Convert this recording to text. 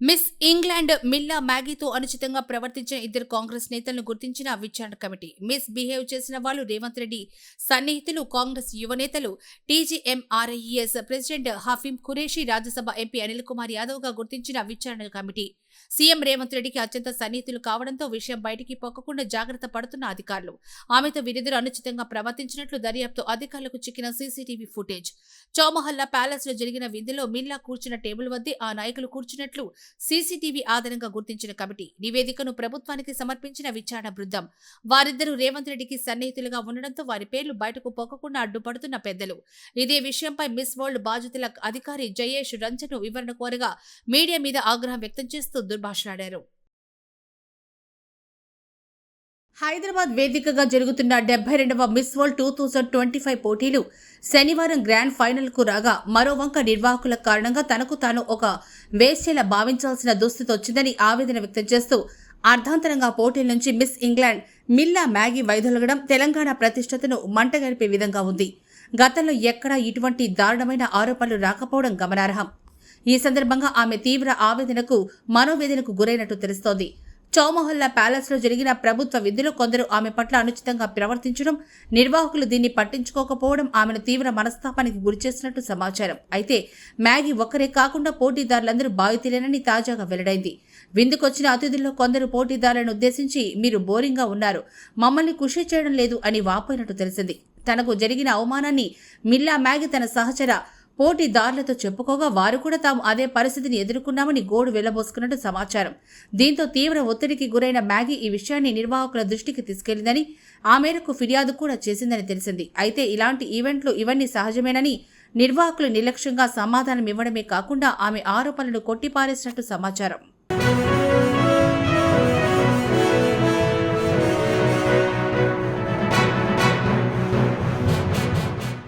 Miss England మిల్లా మ్యాగీతో అనుచితంగా ప్రవర్తించిన ఇద్దరు కాంగ్రెస్ నేతలను గుర్తించిన విచారణ కమిటీ మిస్ బిహేవ్ చేసిన వాళ్ళు రేవంత్ రెడ్డి సన్నిహితులు Congress యువనేతలు TGMRIS president Hafeem Qureshi Rajya Sabha MP Anil Kumar యాదవ్గా గుర్తించిన విచారణ కమిటీ. సీఎం రేవంత్ రెడ్డికి అత్యంత సన్నిహితులు కావడంతో విషయం బయటికి పొక్కకుండా జాగ్రత్త పడుతున్న అధికారులు. ఆమెతో వీరిద్దరు అనుచితంగా ప్రవర్తించినట్లు దర్యాప్తు అధికారులకు చిక్కిన సీసీటీవీ ఫుటేజ్. చౌమహల్లా ప్యాలెస్లో జరిగిన విందులో మిల్లా కూర్చున్న టేబుల్ వద్దే ఆ నాయకులు కూర్చున్నట్లు సీసీటీవీ ఆధారంగా గుర్తించిన కమిటీ నివేదికను ప్రభుత్వానికి సమర్పించిన విచారణ బృందం. వారిద్దరూ రేవంత్ రెడ్డికి సన్నిహితులుగా ఉండడంతో వారి పేర్లు బయటకు పోకకుండా అడ్డుపడుతున్న పెద్దలు. ఇదే విషయంపై మిస్ వరల్డ్ బాధితుల అధికారి జయేష్ రంజన్ వివరణ కోరగా మీడియా మీద ఆగ్రహం వ్యక్తం చేస్తూ దుర్భాషలాడారు. హైదరాబాద్ వేదికగా జరుగుతున్న డెబ్బై రెండవ Miss World two thousand twenty five పోటీలు శనివారం గ్రాండ్ ఫైనల్కు రాగా మరో వంక నిర్వాహకుల కారణంగా తనకు తాను ఒక వేశ్యలా భావించాల్సిన దుస్థితి వచ్చిందని ఆవేదన వ్యక్తం చేస్తూ అర్ధాంతరంగా పోటీల నుంచి మిస్ ఇంగ్లాండ్ మిల్లా మ్యాగీ వైదొలగడం తెలంగాణ ప్రతిష్టతను మంటగలిపే విధంగా ఉంది. గతంలో ఎక్కడా ఇటువంటి దారుణమైన ఆరోపణలు రాకపోవడం గమనార్హం. ఈ సందర్భంగా ఆమె తీవ్ర ఆవేదనకు మనోవేదనకు గురైనట్టు తెలుస్తోంది. చౌమహల్లా ప్యాలెస్లో జరిగిన ప్రభుత్వ విధులు కొందరు ఆమె పట్ల అనుచితంగా ప్రవర్తించడం నిర్వాహకులు దీన్ని పట్టించుకోకపోవడం ఆమెను తీవ్ర మనస్తాపానికి గురిచేసినట్టు సమాచారం. అయితే మ్యాగీ ఒక్కరే కాకుండా పోటీదారులందరూ బాధితులేనని తాజాగా వెల్లడైంది. విందుకొచ్చిన అతిథుల్లో కొందరు పోటీదారులను ఉద్దేశించి మీరు బోరింగ్గా ఉన్నారు. మమ్మల్ని కృషి చేయడం లేదు అని వాపోయినట్టు తెలిసింది. తనకు జరిగిన అవమానాన్ని మిల్లా మ్యాగీ తన సహచర పోటీదారులతో చెప్పుకోగా వారు కూడా తాము అదే పరిస్థితిని ఎదుర్కొన్నామని గోడు వెళ్ళబోసుకున్నట్టు సమాచారం. దీంతో తీవ్ర ఒత్తిడికి గురైన మ్యాగీ ఈ విషయాన్ని నిర్వాహకుల దృష్టికి తీసుకెళ్ళిందని ఆ మేరకు ఫిర్యాదు కూడా చేసిందని తెలిసింది. అయితే ఇలాంటి ఈవెంట్లు ఇవన్నీ సహజమేనని నిర్వాహకులు నిర్లక్ష్యంగా సమాధానం ఇవ్వడమే కాకుండా ఆమె ఆరోపణలు కొట్టిపారేసినట్టు సమాచారం.